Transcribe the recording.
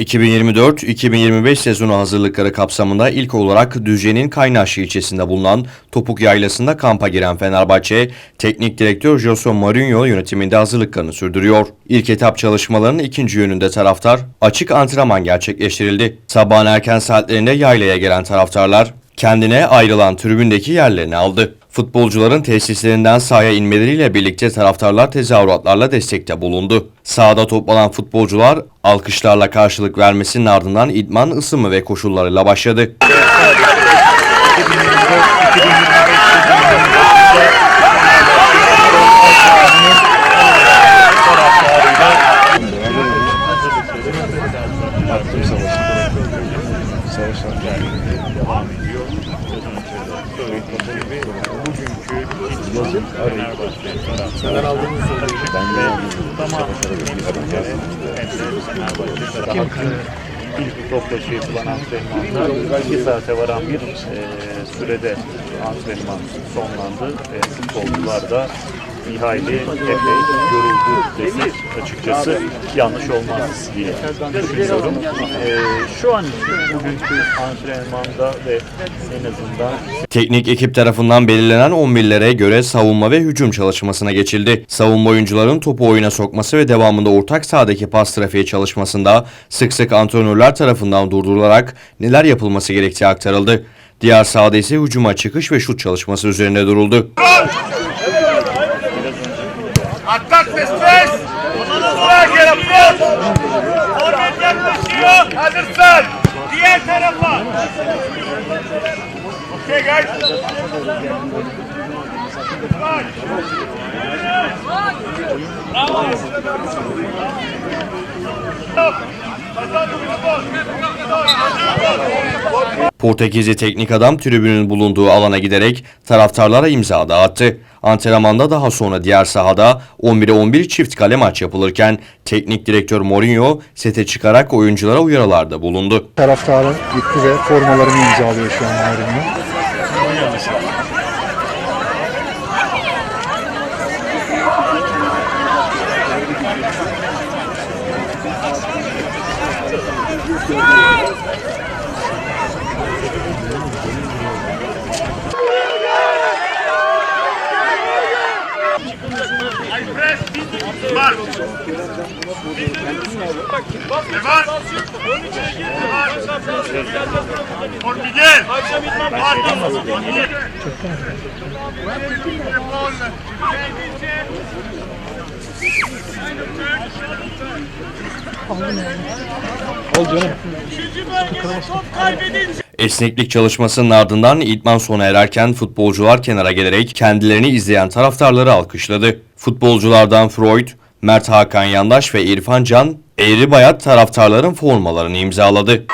2024-2025 sezonu hazırlıkları kapsamında ilk olarak Düzce'nin Kaynaş ilçesinde bulunan Topuk Yaylası'nda kampa giren Fenerbahçe, teknik direktör Jose Mourinho yönetiminde hazırlıklarını sürdürüyor. İlk etap çalışmalarının ikinci yönünde taraftar, açık antrenman gerçekleştirildi. Sabahın erken saatlerinde yaylaya gelen taraftarlar, kendine ayrılan tribündeki yerlerini aldı. Futbolcuların tesislerinden sahaya inmeleriyle birlikte taraftarlar tezahüratlarla destekte bulundu. Sahada toplanan futbolcular alkışlarla karşılık vermesinin ardından idman ısınma ve koşullarıyla başladı. Savaşlar. devam ediyor. Gibi bugünkü Fenerbahçe taraftarı Ben de tamam hem de Fenerbahçe taraftarı antrenmanda 2 saate varan bir e, sürede antrenman sonlandı. E, futbolcular da bir hayli epey yoruldu desek açıkçası yanlış olmaz diye düşünüyorum. E, şu an bugünkü antrenmanda ve en azından Teknik ekip tarafından belirlenen 11'lere göre savunma ve hücum çalışmasına geçildi. Savunma oyuncuların topu oyuna sokması ve devamında ortak sahadaki pas trafiği çalışmasında sık sık antrenörler tarafından durdurularak neler yapılması gerektiği aktarıldı. Diğer sahada ise hücuma çıkış ve şut çalışması üzerinde duruldu. Ve stres. Sağa gel approach. Forvet yaklaşıyor. Hazırsan. Diğer tarafa. Okay guys. Portekizli teknik adam tribünün bulunduğu alana giderek taraftarlara imza dağıttı. Antrenmanda daha sonra diğer sahada 11'e 11 çift kale maç yapılırken teknik direktör Mourinho sete çıkarak oyunculara uyarılarda bulundu. taraftarı gitti ve formalarını imzalıyor şu an Mourinho. Mark. Devam. Por Miguel. Marcos. Miguel. Esneklik çalışmasının ardından idman sona ererken futbolcular kenara gelerek kendilerini izleyen taraftarları alkışladı. Futbolculardan Freud, Mert Hakan Yandaş ve İrfan Can, Eğri Bayat taraftarların formalarını imzaladı.